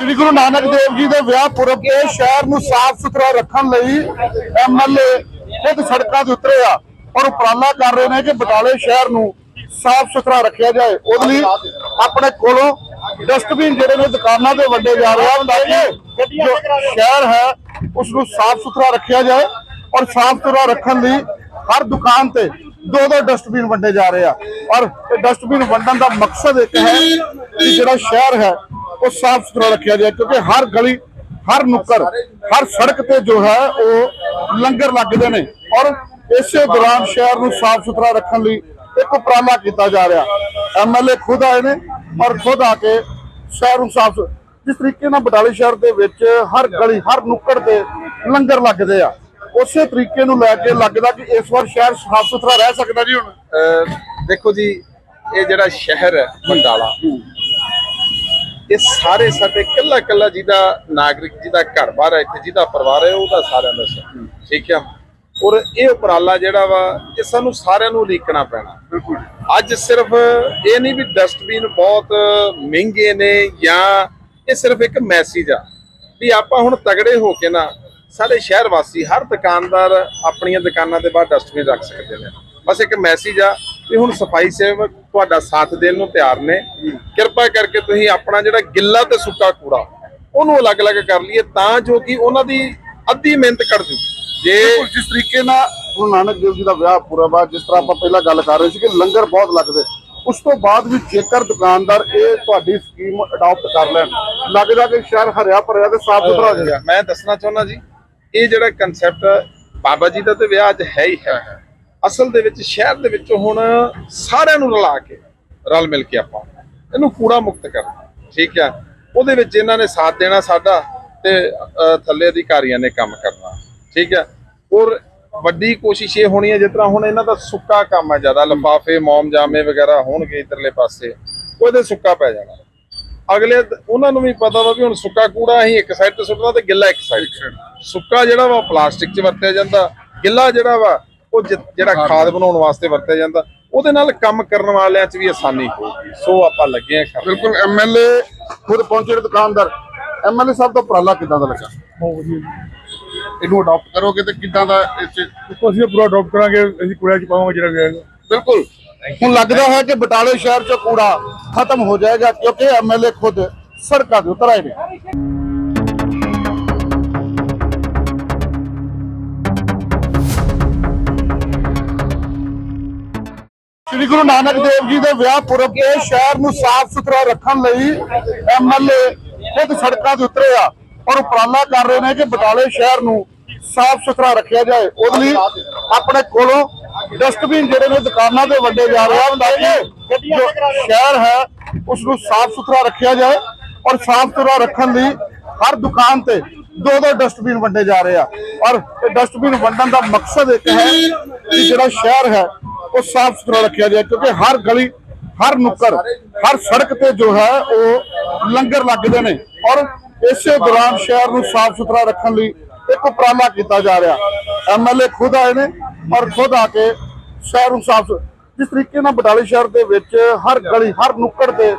ਸ੍ਰੀ ਗੁਰੂ ਨਾਨਕ ਦੇਵ ਜੀ ਦੇ ਵਿਆਹ ਪੁਰਬ ਤੇ ਸ਼ਹਿਰ ਨੂੰ ਸਾਫ਼ ਸੁਥਰਾ ਰੱਖਣ ਲਈ ਐਮਐਲਏ ਖੁਦ ਸੜਕਾਂ ਤੇ ਉਤਰੇ ਆ ਔਰ ਉਪਰਾਲਾ ਕਰ ਰਹੇ ਨੇ ਕਿ ਬਟਾਲੇ ਸ਼ਹਿਰ ਨੂੰ ਸਾਫ਼ ਸੁਥਰਾ ਰੱਖਿਆ ਜਾਏ। ਉਹਦੇ ਲਈ ਆਪਣੇ ਕੋਲੋਂ ਡਸਟਬਿਨ ਜਿਹੜੇ ਨੇ ਦੁਕਾਨਾਂ ਤੇ ਵੰਡੇ ਜਾ ਰਹੇ ਆ। ਤਾਂ ਜੋ ਸ਼ਹਿਰ ਹੈ ਉਸ ਨੂੰ ਸਾਫ਼ ਸੁਥਰਾ ਰੱਖਿਆ ਜਾਏ ਔਰ ਸਾਫ਼ ਸੁਥਰਾ ਰੱਖਣ ਲਈ ਹਰ ਦੁਕਾਨ ਤੇ ਦੋ ਦੋ ਡਸਟਬਿਨ ਵੰਡੇ ਜਾ ਰਹੇ ਆ। ਔਰ ਇਹ ਡਸਟਬਿਨ ਵੰਡਣ ਦਾ ਮਕਸਦ ਇੱਕ ਹੈ ਕਿ ਜਿਹੜਾ ਸ਼ਹਿਰ ਹੈ ਉਹ ਸਾਫ਼ ਸੁਥਰਾ ਰੱਖਿਆ ਜਾਏ, ਕਿਉਂਕਿ ਹਰ ਗਲੀ, ਹਰ ਨੁੱਕਰ, ਹਰ ਸੜਕ ਤੇ ਜੋ ਹੈ, ਉਹ ਲੰਗਰ ਲੱਗਦੇ ਨੇ। ਔਰ ਇਸੇ ਦੌਰਾਨ ਸ਼ਹਿਰ ਨੂੰ ਸਾਫ਼ ਸੁਥਰਾ ਰੱਖਣ ਲਈ ਇੱਕ ਉਪਰਾਲਾ ਕੀਤਾ ਜਾ ਰਿਹਾ। ਐਮਐਲਏ ਖੁਦ ਆਏ ਨੇ ਔਰ ਖੁਦ ਆ ਕੇ ਸ਼ਹਿਰ ਨੂੰ ਸਾਫ਼ ਜਿਸ ਤਰੀਕੇ ਨਾਲ ਬਟਾਲੇ ਸ਼ਹਿਰ ਦੇ ਵਿੱਚ ਹਰ ਗਲੀ, ਹਰ ਨੁੱਕਰ ਤੇ ਲੰਗਰ ਲੱਗਦੇ ਆ, ਉਸੇ ਤਰੀਕੇ ਨੂੰ ਲੈ ਕੇ ਲੱਗਦਾ ਕਿ ਇਸ ਵਾਰ ਸ਼ਹਿਰ ਸਾਫ਼ ਸੁਥਰਾ ਰਹਿ ਸਕਦਾ ਜੀ ਹੁਣ। ਅਹ ਦੇਖੋ ਜੀ, ਇਹ ਜਿਹੜਾ ਸ਼ਹਿਰ ਹੈ ਬਟਾਲਾ ਇਹ ਸਾਰੇ ਸਾਡੇ ਕੱਲਾ ਕੱਲਾ ਜਿਹਦਾ ਨਾਗਰਿਕ ਜਿਹਦਾ ਘਰ ਬਾਰ ਹੈ ਇੱਥੇ ਜਿਹਦਾ ਪਰਿਵਾਰ ਹੈ ਉਹਦਾ ਸਾਰਿਆਂ ਦਾ ਠੀਕ ਹੈ? ਔਰ ਇਹ ਉਪਰਾਲਾ ਜਿਹੜਾ ਵਾ ਇਹ ਸਾਨੂੰ ਸਾਰਿਆਂ ਨੂੰ ਲੀਕਣਾ ਪੈਣਾ। ਬਿਲਕੁਲ। ਅੱਜ ਸਿਰਫ ਇਹ ਨਹੀਂ ਵੀ ਡਸਟਬਿਨ ਬਹੁਤ ਮਹਿੰਗੇ ਨੇ ਜਾਂ ਇਹ ਸਿਰਫ ਇੱਕ ਮੈਸੇਜ ਆ ਵੀ ਆਪਾਂ ਹੁਣ ਤਗੜੇ ਹੋ ਕੇ ਨਾ ਸਾਡੇ ਸ਼ਹਿਰ ਵਾਸੀ ਹਰ ਦੁਕਾਨਦਾਰ ਆਪਣੀਆਂ ਦੁਕਾਨਾਂ ਦੇ ਬਾਹਰ ਡਸਟਬਿਨ ਰੱਖ ਸਕਦੇ ਨੇ। ਬਸ ਇੱਕ ਮੈਸੇਜ ਆ ਵੀ ਹੁਣ ਸਫ਼ਾਈ ਸੇਵਕ ਤੁਹਾਡਾ ਸਾਥ ਦੇਣ ਨੂੰ ਤਿਆਰ ਨੇ। ਕਿਰਪਾ ਕਰਕੇ ਤੁਸੀਂ ਆਪਣਾ ਜਿਹੜਾ ਗਿੱਲਾ ਤੇ ਸੁੱਕਾ ਕੂੜਾ ਉਹਨੂੰ ਅਲੱਗ-ਅਲੱਗ ਕਰ ਲਈਏ ਤਾਂ ਜੋ ਕਿ ਉਹਨਾਂ ਦੀ ਅੱਧੀ ਮਿਹਨਤ ਕੱਢ ਜੂ। ਜੇ ਜਿਸ ਤਰੀਕੇ ਨਾਲ ਗੁਰੂ ਨਾਨਕ ਦੇਵ ਜੀ ਦਾ ਵਿਆਹ ਪੂਰਾ ਵਾ ਜਿਸ ਤਰ੍ਹਾਂ ਆਪਾਂ ਪਹਿਲਾਂ ਗੱਲ ਕਰ ਰਹੇ ਸੀ ਕਿ ਲੰਗਰ ਬਹੁਤ ਲੱਗਦੇ ਉਸ ਤੋਂ ਬਾਅਦ ਵੀ ਜੇਕਰ ਦੁਕਾਨਦਾਰ ਇਹ ਤੁਹਾਡੀ ਸਕੀਮ ਅਡਾਪਟ ਕਰ ਲੈਣ ਲੱਗਦਾ ਕਿ ਸ਼ਹਿਰ ਹਰਿਆ ਭਰਿਆ ਤੇ ਸਾਫ਼ ਸੁਥਰਾ ਹੋ ਜਾਏਗਾ। ਮੈਂ ਦੱਸਣਾ ਚਾਹੁੰਦਾ ਜੀ ਇਹ ਜਿਹੜਾ ਕਨਸੈਪਟ ਬਾਬਾ ਜੀ ਦਾ ਤੇ ਵਿਆਹ ਅੱਜ ਹੈ ਹੀ ਹੈ। ਅਸਲ ਦੇ ਵਿੱਚ ਸ਼ਹਿਰ ਦੇ ਵਿੱਚ ਹੁਣ ਸਾਰਿਆਂ ਨੂੰ ਰਲਾ ਕੇ ਰਲ ਮਿਲ ਕੇ ਆਪਾਂ ਇਹਨੂੰ ਕੂੜਾ ਮੁਕਤ ਕਰਨਾ ਠੀਕ ਹੈ ਉਹਦੇ ਵਿੱਚ ਇਹਨਾਂ ਨੇ ਸਾਥ ਦੇਣਾ ਸਾਡਾ ਤੇ ਥੱਲੇ ਅਧਿਕਾਰੀਆਂ ਨੇ ਕੰਮ ਕਰਨਾ ਠੀਕ ਹੈ ਔਰ ਵੱਡੀ ਕੋਸ਼ਿਸ਼ ਇਹ ਹੋਣੀ ਹੈ ਜਿਸ ਤਰ੍ਹਾਂ ਹੁਣ ਇਹਨਾਂ ਦਾ ਸੁੱਕਾ ਕੰਮ ਹੈ ਜ਼ਿਆਦਾ ਲਫਾਫੇ ਮੌਮ ਜਾਮੇ ਵਗੈਰਾ ਹੋਣਗੇ ਇਧਰਲੇ ਪਾਸੇ ਉਹਦੇ ਸੁੱਕਾ ਪੈ ਜਾਣਾ। ਅਗਲੇ ਉਹਨਾਂ ਨੂੰ ਵੀ ਪਤਾ ਵਾ ਵੀ ਹੁਣ ਸੁੱਕਾ ਕੂੜਾ ਅਸੀਂ ਇੱਕ ਸਾਈਡ ਤੇ ਸੁੱਟਣਾ ਤੇ ਗਿੱਲਾ ਇੱਕ ਸਾਈਡ ਸੁੱਕਾ ਜਿਹੜਾ ਵਾ ਪਲਾਸਟਿਕ 'ਚ ਵਰਤਿਆ ਜਾਂਦਾ ਗਿੱਲਾ ਜਿਹੜਾ ਵਾ ਉਹ ਜਿਹੜਾ ਖਾਦ ਬਣਾਉਣ ਵਾਸਤੇ ਵਰਤਿਆ ਜਾਂਦਾ ਉਹਦੇ ਨਾਲ ਕੰਮ ਕਰਨ ਵਾਲਿਆਂ 'ਚ ਵੀ ਆਸਾਨੀ ਹੋਊਗੀ ਸੋ ਆਪਾਂ ਲੱਗੇ ਆ ਕਰਨ ਬਿਲਕੁਲ ਐਮਐਲਏ ਖੁਦ ਪਹੁੰਚੇ ਦੁਕਾਨਦਾਰ। ਐਮਐਲਏ ਸਾਹਿਬ ਦਾ ਉਪਰਾਲਾ ਕਿਦਾਂ ਦਾ ਲੱਗਾ? ਬਹੁਤ ਵਧੀਆ ਇਹਨੂੰ ਅਡਾਪਟ ਕਰੋਗੇ ਤੇ ਕਿਦਾਂ ਦਾ 'ਚ? ਦੇਖੋ ਅਸੀਂ ਇਹ ਪੂਰਾ ਅਡਾਪਟ ਕਰਾਂਗੇ ਅਸੀਂ ਕੂੜਾ ਚ ਪਾਵਾਂਗੇ ਜਿਹੜਾ ਵੀ ਆਏਗਾ ਬਿਲਕੁਲ। ਹੁਣ ਲੱਗਦਾ ਹੈ ਕਿ ਬਟਾਲੇ ਸ਼ਹਿਰ 'ਚ ਕੂੜਾ ਖਤਮ ਹੋ ਜਾਏਗਾ ਕਿਉਂਕਿ ਐਮਐਲਏ ਖੁਦ ਸੜਕਾਂ ਤੇ ਉਤਰ ਆਏ ਨੇ। ਸ੍ਰੀ ਗੁਰੂ ਨਾਨਕ ਦੇਵ ਜੀ ਦੇ ਵਿਆਹ ਪੁਰਬ ਤੇ ਸ਼ਹਿਰ ਨੂੰ ਸਾਫ਼ ਸੁਥਰਾ ਰੱਖਣ ਲਈ ਐਮਐਲਏ ਖੁਦ ਸੜਕਾਂ ਤੇ ਉਤਰੇ ਆ ਔਰ ਉਪਰਾਲਾ ਕਰ ਰਹੇ ਨੇ ਕਿ ਬਟਾਲੇ ਸ਼ਹਿਰ ਨੂੰ ਸਾਫ਼ ਸੁਥਰਾ ਰੱਖਿਆ ਜਾਏ। ਉਹਦੇ ਲਈ ਆਪਣੇ ਕੋਲੋਂ ਡਸਟਬਿਨ ਜਿਹੜੇ ਨੇ ਦੁਕਾਨਾਂ ਤੇ ਵੰਡੇ ਜਾ ਰਹੇ ਆ। ਤਾਂ ਕਿ ਜੋ ਸ਼ਹਿਰ ਹੈ, ਉਸ ਨੂੰ ਸਾਫ਼ ਸੁਥਰਾ ਰੱਖਿਆ ਜਾਏ ਔਰ ਸਾਫ਼ ਸੁਥਰਾ ਰੱਖਣ ਲਈ ਹਰ ਦੁਕਾਨ ਤੇ ਦੋ ਦੋ ਡਸਟਬਿਨ ਵੰਡੇ ਜਾ ਰਹੇ ਆ। ਔਰ ਇਹ ਡਸਟਬਿਨ ਵੰਡਣ ਦਾ ਮਕਸਦ ਇੱਕ ਹੈ ਕਿ ਜਿਹੜਾ ਸ਼ਹਿਰ ਹੈ ਉਹ ਸਾਫ਼ ਸੁਥਰਾ ਰੱਖਿਆ ਜਾਏ ਕਿਉਂਕਿ ਹਰ ਗਲੀ ਹਰ ਨੁੱਕਰ ਹਰ ਸੜਕ ਤੇ ਜੋ ਹੈ ਉਹ ਲੰਗਰ ਲੱਗਦੇ ਨੇ। ਔਰ ਇਸੇ ਦੌਰਾਨ ਸ਼ਹਿਰ ਨੂੰ ਸਾਫ਼ ਸੁਥਰਾ ਰੱਖਣ ਲਈ ਇੱਕ ਉਪਰਾਲਾ ਕੀਤਾ ਜਾ ਰਿਹਾ। ਐਮਐਲਏ ਖੁਦ ਆਏ ਨੇ ਔਰ ਖੁਦ ਆ ਕੇ ਸ਼ਹਿਰ ਨੂੰ ਸਾਫ਼ ਜਿਸ ਤਰੀਕੇ ਨਾਲ ਬਟਾਲੇ ਸ਼ਹਿਰ ਦੇ ਵਿੱਚ ਹਰ ਗਲੀ ਹਰ ਨੁੱਕੜ ਤੇ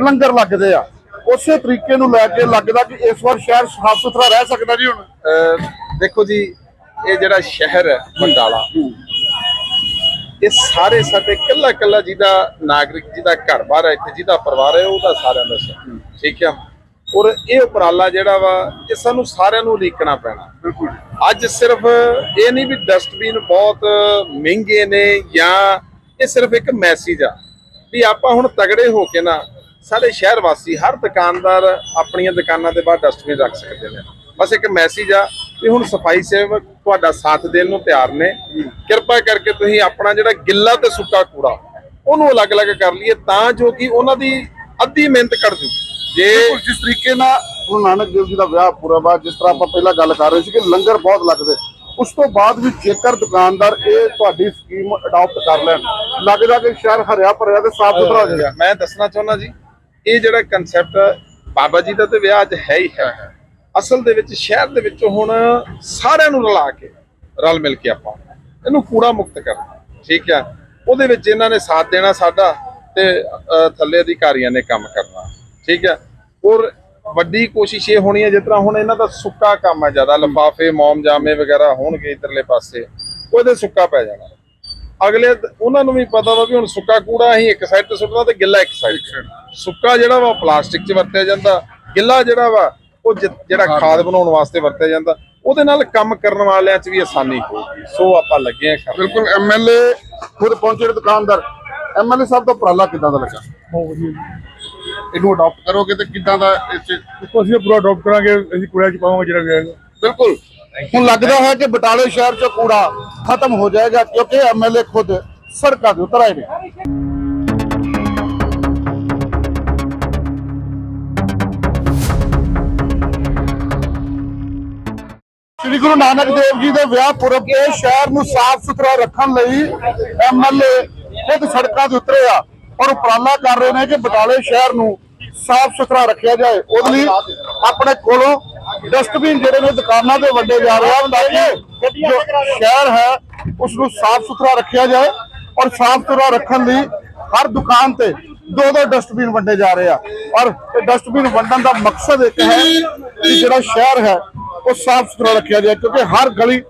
ਲੰਗਰ ਲੱਗਦੇ ਆ ਉਸੇ ਤਰੀਕੇ ਨੂੰ ਲੈ ਕੇ ਲੱਗਦਾ ਕਿ ਇਸ ਵਾਰ ਸ਼ਹਿਰ ਸਾਫ਼ ਸੁਥਰਾ ਰਹਿ ਸਕਦਾ ਜੀ ਹੁਣ। ਦੇਖੋ ਜੀ ਇਹ ਜਿਹੜਾ ਸ਼ਹਿਰ ਹੈ ਬੰਡਾਲਾ ਇਹ ਸਾਰੇ ਸਾਡੇ ਕੱਲਾ ਕੱਲਾ ਜਿਹਦਾ ਨਾਗਰਿਕ ਜਿਹਦਾ ਘਰ-ਬਾਰ ਹੈ ਇੱਥੇ ਜਿਹਦਾ ਪਰਿਵਾਰ ਹੈ ਉਹਦਾ ਸਾਰਿਆਂ ਦਾ ਸ਼ਹਿਰ ਠੀਕ ਹੈ? ਔਰ ਇਹ ਉਪਰਾਲਾ ਜਿਹੜਾ ਵਾ ਇਹ ਸਾਨੂੰ ਸਾਰਿਆਂ ਨੂੰ ਉਲੀਕਣਾ ਪੈਣਾ। ਬਿਲਕੁਲ। ਅੱਜ ਸਿਰਫ ਇਹ ਨਹੀਂ ਵੀ ਡਸਟਬਿਨ ਬਹੁਤ ਮਹਿੰਗੇ ਨੇ ਜਾਂ ਇਹ ਸਿਰਫ ਇੱਕ ਮੈਸੇਜ ਆ ਵੀ ਆਪਾਂ ਹੁਣ ਤਗੜੇ ਹੋ ਕੇ ਨਾ ਸਾਡੇ ਸ਼ਹਿਰ ਵਾਸੀ ਹਰ ਦੁਕਾਨਦਾਰ ਆਪਣੀਆਂ ਦੁਕਾਨਾਂ ਦੇ ਬਾਹਰ ਡਸਟਬਿਨ ਰੱਖ ਸਕਦੇ ਨੇ। ਬਸ ਇੱਕ ਮੈਸੇਜ ਆ ਵੀ ਹੁਣ ਸਫ਼ਾਈ ਸੇਵਕ ਤੁਹਾਡਾ ਸਾਥ ਦੇਣ ਨੂੰ ਤਿਆਰ ਨੇ। ਕਿਰਪਾ ਕਰਕੇ ਤੁਸੀਂ ਆਪਣਾ ਜਿਹੜਾ ਗਿੱਲਾ ਤੇ ਸੁੱਕਾ ਕੂੜਾ ਉਹਨੂੰ ਅਲੱਗ-ਅਲੱਗ ਕਰ ਲਈਏ ਤਾਂ ਜੋ ਕਿ ਉਹਨਾਂ ਦੀ ਅੱਧੀ ਮਿਹਨਤ ਕੱਢ ਜੂ। ਜੇ ਜਿਸ ਤਰੀਕੇ ਨਾਲ ਗੁਰੂ ਨਾਨਕ ਦੇਵ ਜੀ ਦਾ ਵਿਆਹ ਪੂਰਾ ਵਾ ਜਿਸ ਤਰ੍ਹਾਂ ਆਪਾਂ ਪਹਿਲਾਂ ਗੱਲ ਕਰ ਰਹੇ ਸੀ ਕਿ ਲੰਗਰ ਬਹੁਤ ਲੱਗਦੇ ਉਸ ਤੋਂ ਬਾਅਦ ਵੀ ਜੇਕਰ ਦੁਕਾਨਦਾਰ ਇਹ ਤੁਹਾਡੀ ਸਕੀਮ ਅਡਾਪਟ ਕਰ ਲੈਣ ਲੱਗਦਾ ਕਿ ਸ਼ਹਿਰ ਹਰਿਆ ਭਰਿਆ ਤੇ ਸਾਫ਼ ਸੁਥਰਾ ਹੋ ਜਾਏਗਾ। ਮੈਂ ਦੱਸਣਾ ਚਾਹੁੰਦਾ ਜੀ ਇਹ ਜਿਹੜਾ ਕਨਸੈਪਟ ਬਾਬਾ ਜੀ ਦਾ ਤੇ ਵਿਆਹ ਅੱਜ ਹੈ ਹੀ ਹੈ। ਅਸਲ ਦੇ ਵਿੱਚ ਸ਼ਹਿਰ ਦੇ ਵਿੱਚ ਹੁਣ ਸਾਰਿਆਂ ਨੂੰ ਰਲਾ ਕੇ ਰਲ ਮਿਲ ਕੇ ਆਪਾਂ ਇਹਨੂੰ ਕੂੜਾ ਮੁਕਤ ਕਰਨਾ ਠੀਕ ਹੈ ਉਹਦੇ ਵਿੱਚ ਇਹਨਾਂ ਨੇ ਸਾਥ ਦੇਣਾ ਸਾਡਾ ਤੇ ਥੱਲੇ ਅਧਿਕਾਰੀਆਂ ਨੇ ਕੰਮ ਕਰਨਾ ਠੀਕ ਹੈ ਔਰ ਵੱਡੀ ਕੋਸ਼ਿਸ਼ ਇਹ ਹੋਣੀ ਹੈ ਜਿਸ ਤਰ੍ਹਾਂ ਹੁਣ ਇਹਨਾਂ ਦਾ ਸੁੱਕਾ ਕੰਮ ਹੈ ਜ਼ਿਆਦਾ ਲਫਾਫੇ ਮੌਮ ਜਾਮੇ ਵਗੈਰਾ ਹੋਣਗੇ ਇਧਰਲੇ ਪਾਸੇ ਉਹਦੇ ਸੁੱਕਾ ਪੈ ਜਾਣਾ। ਅਗਲੇ ਉਹਨਾਂ ਨੂੰ ਵੀ ਪਤਾ ਵਾ ਵੀ ਹੁਣ ਸੁੱਕਾ ਕੂੜਾ ਅਸੀਂ ਇੱਕ ਸਾਈਡ ਤੇ ਸੁੱਟਣਾ ਤੇ ਗਿੱਲਾ ਇੱਕ ਸਾਈਡ ਸੁੱਕਾ ਜਿਹੜਾ ਵਾ ਪਲਾਸਟਿਕ 'ਚ ਵਰਤਿਆ ਜਾਂਦਾ ਗਿੱਲਾ ਜਿਹੜਾ ਵਾ ਉਹ ਜਿਹੜਾ ਖਾਦ ਬਣਾਉਣ ਵਾਸਤੇ ਵਰਤਿਆ ਜਾਂਦਾ ਉਹਦੇ ਨਾਲ ਕੰਮ ਕਰਨ ਵਾਲਿਆਂ 'ਚ ਵੀ ਆਸਾਨੀ ਹੋਊਗੀ ਸੋ ਆਪਾਂ ਲੱਗੇ ਆ ਕਰਨ ਬਿਲਕੁਲ ਐਮਐਲਏ ਖੁਦ ਪਹੁੰਚੇ ਨੇ ਦੁਕਾਨਦਾਰ। ਐਮਐਲਏ ਸਾਹਿਬ ਦਾ ਉਪਰਾਲਾ ਕਿਦਾਂ ਦਾ ਲੱਗਾ? ਬਹੁਤ ਵਧੀਆ ਇਹਨੂੰ ਅਡਾਪਟ ਕਰੋਗੇ ਤੇ ਕਿਦਾਂ ਦਾ ਇਸ 'ਚ? ਅਸੀਂ ਪੂਰਾ ਅਡਾਪਟ ਕਰਾਂਗੇ ਅਸੀਂ ਕੂੜਾ ਚ ਪਾਵਾਂਗੇ ਜਿਹੜਾ ਵੀ ਆਏਗਾ। ਬਿਲਕੁਲ। ਹੁਣ ਲੱਗਦਾ ਹੈ ਕਿ ਬਟਾਲੇ ਸ਼ਹਿਰ 'ਚ ਕੂੜਾ ਖਤਮ ਹੋ ਜਾਏਗਾ ਕਿਉਂਕਿ ਐਮਐਲਏ ਖੁਦ ਸੜਕਾਂ ਦੇ ਉਤਰ ਆਏ ਨੇ। ਸ੍ਰੀ ਗੁਰੂ ਨਾਨਕ ਦੇਵ ਜੀ ਦੇ ਵਿਆਹ ਪੁਰਬ ਤੇ ਸ਼ਹਿਰ ਨੂੰ ਸਾਫ਼ ਸੁਥਰਾ ਰੱਖਣ ਲਈ ਐਮਐਲਏ ਖੁਦ ਸੜਕਾਂ ਤੇ ਉਤਰੇ ਆ ਔਰ ਉਪਰਾਲਾ ਕਰ ਰਹੇ ਨੇ ਕਿ ਬਟਾਲੇ ਸ਼ਹਿਰ ਨੂੰ ਸਾਫ਼ ਸੁਥਰਾ ਰੱਖਿਆ ਜਾਏ। ਉਹਦੇ ਲਈ ਆਪਣੇ ਕੋਲੋਂ ਡਸਟਬਿਨ ਜਿਹੜੇ ਨੇ ਦੁਕਾਨਾਂ ਤੇ ਵੰਡੇ ਜਾ ਰਹੇ ਆ। ਤਾਂ ਕਿ ਜੋ ਸ਼ਹਿਰ ਹੈ ਉਸ ਨੂੰ ਸਾਫ਼ ਸੁਥਰਾ ਰੱਖਿਆ ਜਾਏ ਔਰ ਸਾਫ਼ ਸੁਥਰਾ ਰੱਖਣ ਲਈ ਹਰ ਦੁਕਾਨ ਤੇ ਦੋ ਦੋ ਡਸਟਬਿਨ ਵੰਡੇ ਜਾ ਰਹੇ ਆ। ਔਰ ਇਹ ਡਸਟਬਿਨ ਵੰਡਣ ਦਾ ਮਕਸਦ ਇੱਕ ਹੈ ਕਿ ਜਿਹੜਾ ਸ਼ਹਿਰ ਹੈ ਉਹ ਸਾਫ਼ ਸੁਥਰਾ ਰੱਖਿਆ ਜਾਏ ਕਿਉਂਕਿ ਹਰ ਗਲੀ,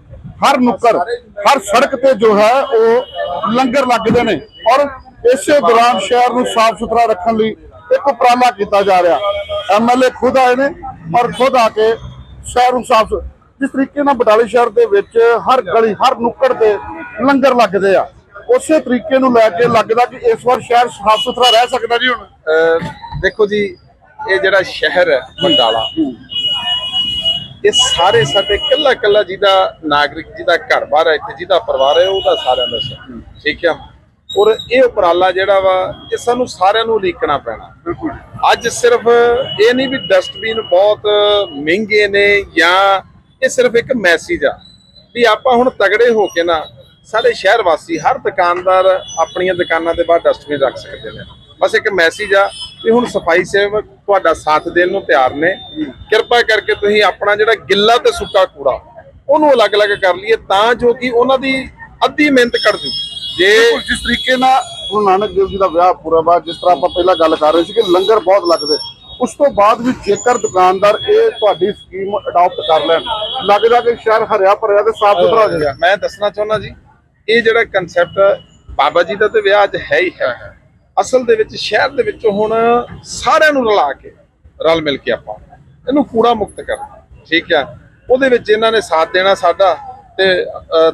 ਹਰ ਨੁੱਕਰ, ਹਰ ਸੜਕ ਤੇ ਜੋ ਹੈ, ਉਹ ਲੰਗਰ ਲੱਗਦੇ ਨੇ। ਔਰ ਇਸੇ ਦੌਰਾਨ ਸ਼ਹਿਰ ਨੂੰ ਸਾਫ਼ ਸੁਥਰਾ ਰੱਖਣ ਲਈ ਇੱਕ ਉਪਰਾਲਾ ਕੀਤਾ ਜਾ ਰਿਹਾ। ਐਮਐਲਏ ਖੁਦ ਆਏ ਨੇ ਔਰ ਖੁਦ ਆ ਕੇ ਸ਼ਹਿਰ ਨੂੰ ਸਾਫ਼ ਜਿਸ ਤਰੀਕੇ ਨਾਲ ਬਟਾਲੇ ਸ਼ਹਿਰ ਦੇ ਵਿੱਚ ਹਰ ਗਲੀ, ਹਰ ਨੁੱਕੜ ਤੇ ਲੰਗਰ ਲੱਗਦੇ ਆ, ਉਸੇ ਤਰੀਕੇ ਨੂੰ ਲੈ ਕੇ ਲੱਗਦਾ ਕਿ ਇਸ ਵਾਰ ਸ਼ਹਿਰ ਸਾਫ਼ ਸੁਥਰਾ ਰਹਿ ਸਕਦਾ ਜੀ ਹੁਣ। ਅਹ ਦੇਖੋ ਜੀ, ਇਹ ਜਿਹੜਾ ਸ਼ਹਿਰ ਹੈ ਬੰਡਾਲਾ ਇਹ ਸਾਰੇ ਸਾਡੇ ਕੱਲਾ ਕੱਲਾ ਜਿਹਦਾ ਨਾਗਰਿਕ ਜਿਹਦਾ ਘਰ-ਬਾਰ ਹੈ ਇੱਥੇ ਜਿਹਦਾ ਪਰਿਵਾਰ ਹੈ ਉਹਦਾ ਸਾਰਿਆਂ ਦਾ ਸ਼ਹਿਰ ਠੀਕ ਹੈ? ਔਰ ਇਹ ਉਪਰਾਲਾ ਜਿਹੜਾ ਵਾ ਇਹ ਸਾਨੂੰ ਸਾਰਿਆਂ ਨੂੰ ਉਲੀਕਣਾ ਪੈਣਾ। ਬਿਲਕੁਲ। ਅੱਜ ਸਿਰਫ ਇਹ ਨਹੀਂ ਵੀ ਡਸਟਬਿਨ ਬਹੁਤ ਮਹਿੰਗੇ ਨੇ ਜਾਂ ਇਹ ਸਿਰਫ ਇੱਕ ਮੈਸੇਜ ਆ ਵੀ ਆਪਾਂ ਹੁਣ ਤਗੜੇ ਹੋ ਕੇ ਨਾ ਸਾਡੇ ਸ਼ਹਿਰ ਵਾਸੀ ਹਰ ਦੁਕਾਨਦਾਰ ਆਪਣੀਆਂ ਦੁਕਾਨਾਂ ਦੇ ਬਾਹਰ ਡਸਟਬਿਨ ਰੱਖ ਸਕਦੇ ਨੇ। ਬਸ ਇੱਕ ਮੈਸੇਜ ਆ ਵੀ ਹੁਣ ਸਫ਼ਾਈ ਸੇਵਕ ਤੁਹਾਡਾ ਸਾਥ ਦੇਣ ਨੂੰ ਤਿਆਰ ਨੇ। ਕਿਰਪਾ ਕਰਕੇ ਤੁਸੀਂ ਆਪਣਾ ਜਿਹੜਾ ਗਿੱਲਾ ਤੇ ਸੁੱਕਾ ਕੂੜਾ ਉਹਨੂੰ ਅਲੱਗ-ਅਲੱਗ ਕਰ ਲਈਏ ਤਾਂ ਜੋ ਕਿ ਉਹਨਾਂ ਦੀ ਅੱਧੀ ਮਿਹਨਤ ਕੱਢ ਜੂ। ਜੇ ਜਿਸ ਤਰੀਕੇ ਨਾਲ ਗੁਰੂ ਨਾਨਕ ਦੇਵ ਜੀ ਦਾ ਵਿਆਹ ਪੂਰਾ ਵਾ ਜਿਸ ਤਰ੍ਹਾਂ ਆਪਾਂ ਪਹਿਲਾਂ ਗੱਲ ਕਰ ਰਹੇ ਸੀ ਕਿ ਲੰਗਰ ਬਹੁਤ ਲੱਗਦੇ। ਉਸ ਤੋਂ ਬਾਅਦ ਵੀ ਜੇਕਰ ਦੁਕਾਨਦਾਰ ਇਹ ਤੁਹਾਡੀ ਸਕੀਮ ਅਡਾਪਟ ਕਰ ਲੈਣ ਲੱਗਦਾ ਕਿ ਸ਼ਹਿਰ ਹਰਿਆ ਭਰਿਆ ਤੇ ਸਾਫ਼ ਸੁਥਰਾ ਹੋ ਜਾਏਗਾ ਮੈਂ ਦੱਸਣਾ ਚਾਹੁੰਦਾ ਜੀ ਇਹ ਜਿਹੜਾ ਕਨਸੈਪਟ ਬਾਬਾ ਜੀ ਦਾ ਤੇ ਵਿਆਹ ਅੱਜ ਹੈ ਹੀ ਹੈ। ਅਸਲ ਦੇ ਵਿੱਚ ਸ਼ਹਿਰ ਦੇ ਵਿੱਚ ਹੁਣ ਸਾਰਿਆਂ ਨੂੰ ਰਲਾ ਕੇ ਰਲ ਮਿਲ ਕੇ ਆਪਾਂ ਇਹਨੂੰ ਕੂੜਾ ਮੁਕਤ ਕਰਨਾ ਠੀਕ ਹੈ ਉਹਦੇ ਵਿੱਚ ਇਹਨਾਂ ਨੇ ਸਾਥ ਦੇਣਾ ਸਾਡਾ ਤੇ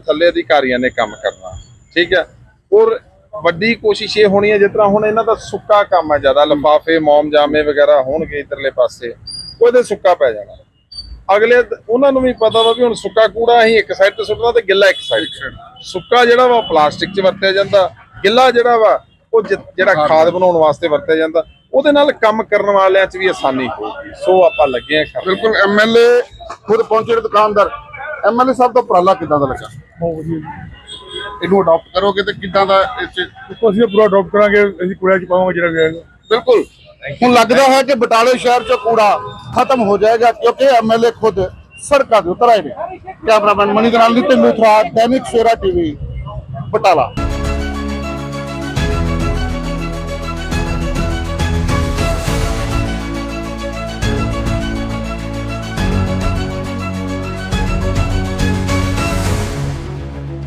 ਥੱਲੇ ਅਧਿਕਾਰੀਆਂ ਨੇ ਕੰਮ ਕਰਨਾ ਠੀਕ ਹੈ ਔਰ ਵੱਡੀ ਕੋਸ਼ਿਸ਼ ਇਹ ਹੋਣੀ ਹੈ ਜਿਸ ਤਰ੍ਹਾਂ ਹੁਣ ਇਹਨਾਂ ਦਾ ਸੁੱਕਾ ਕੰਮ ਹੈ ਜ਼ਿਆਦਾ ਲਫਾਫੇ ਮੌਮ ਜਾਮੇ ਵਗੈਰਾ ਹੋਣਗੇ ਇਧਰਲੇ ਪਾਸੇ ਉਹਦੇ ਸੁੱਕਾ ਪੈ ਜਾਣਾ। ਅਗਲੇ ਉਹਨਾਂ ਨੂੰ ਵੀ ਪਤਾ ਵਾ ਵੀ ਹੁਣ ਸੁੱਕਾ ਕੂੜਾ ਅਸੀਂ ਇੱਕ ਸਾਈਡ ਤੇ ਸੁੱਟਣਾ ਤੇ ਗਿੱਲਾ ਇੱਕ ਸਾਈਡ ਸੁੱਕਾ ਜਿਹੜਾ ਵਾ ਪਲਾਸਟਿਕ 'ਚ ਵਰਤਿਆ ਜਾਂਦਾ ਗਿੱਲਾ ਜਿਹੜਾ ਵਾ ਉਹ ਜਿਹੜਾ ਖਾਦ ਬਣਾਉਣ ਵਾਸਤੇ ਵਰਤਿਆ ਜਾਂਦਾ ਉਹਦੇ ਨਾਲ ਕੰਮ ਕਰਨ ਵਾਲਿਆਂ 'ਚ ਵੀ ਆਸਾਨੀ ਹੋਊਗੀ ਸੋ ਆਪਾਂ ਲੱਗੇ ਆ ਬਿਲਕੁਲ ਐਮਐਲਏ ਖੁਦ ਪਹੁੰਚੇ ਦੁਕਾਨਦਾਰ। ਐਮਐਲਏ ਸਾਹਿਬ ਦਾ ਉਪਰਾਲਾ ਕਿਦਾਂ ਦਾ ਲੱਗਾ? ਬਹੁਤ ਵਧੀਆ ਇਹਨੂੰ ਅਡਾਪਟ ਕਰੋਗੇ ਤੇ ਕਿੱਦਾਂ ਦਾ ਇਸ ਇਹ ਪੂਰਾ ਅਡਾਪਟ ਕਰਾਂਗੇ ਅਸੀਂ ਕੂੜਾ ਚ ਪਾਵਾਂਗੇ ਜਿਹੜਾ ਵੀ ਆਏਗਾ ਬਿਲਕੁਲ। ਹੁਣ ਲੱਗਦਾ ਹੈ ਕਿ ਬਟਾਲੇ ਸ਼ਹਿਰ 'ਚ ਕੂੜਾ ਖਤਮ ਹੋ ਜਾਏਗਾ ਕਿਉਂਕਿ ਐਮਐਲਏ ਖੁਦ ਸੜਕਾਂ ਦੇ ਉਤਰ ਆਏ ਨੇ। ਕੈਮਰਾਮੈਨ ਮਨੀ ਦੇ ਲੂਥਰਾ ਦੈਨਿਕ ਸਵੇਰਾ ਟੀਵੀ ਬਟਾਲਾ।